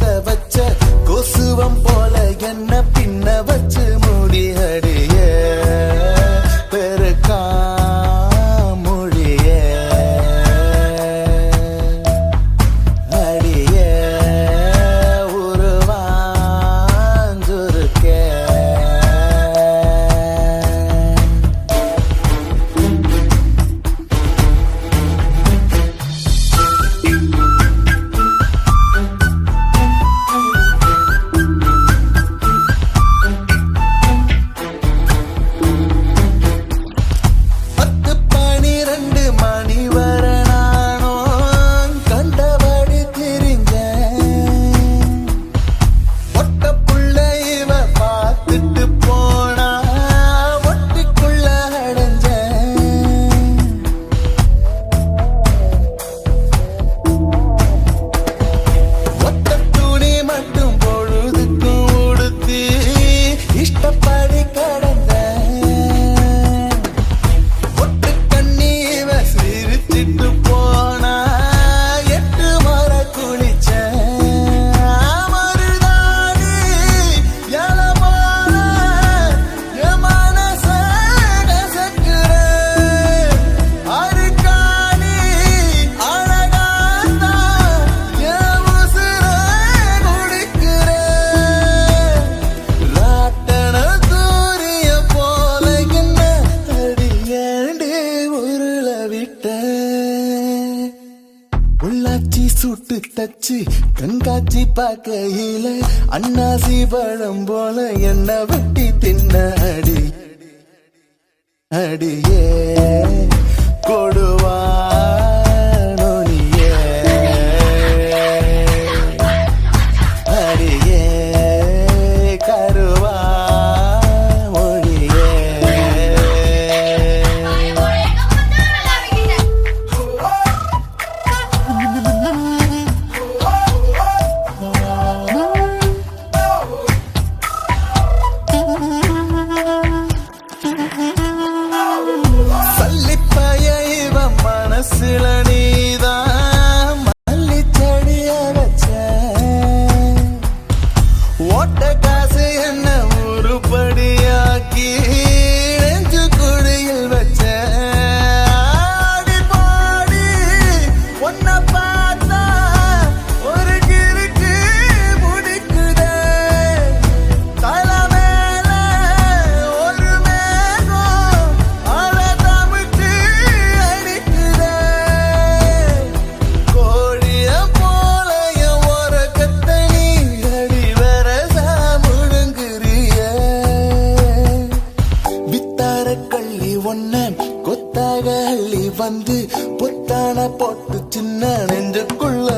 பத்த வச்ச கொசுவம் போல என்ன காய்ச்சி சுட்டு தச்சு கண்காட்சி பார்க்கையில அண்ணாசி பழம் போல என்ன வெட்டி தின்ன அடி அடியே. வந்து புத்தான போட்டு சின்ன நெஞ்சுக்குள்ள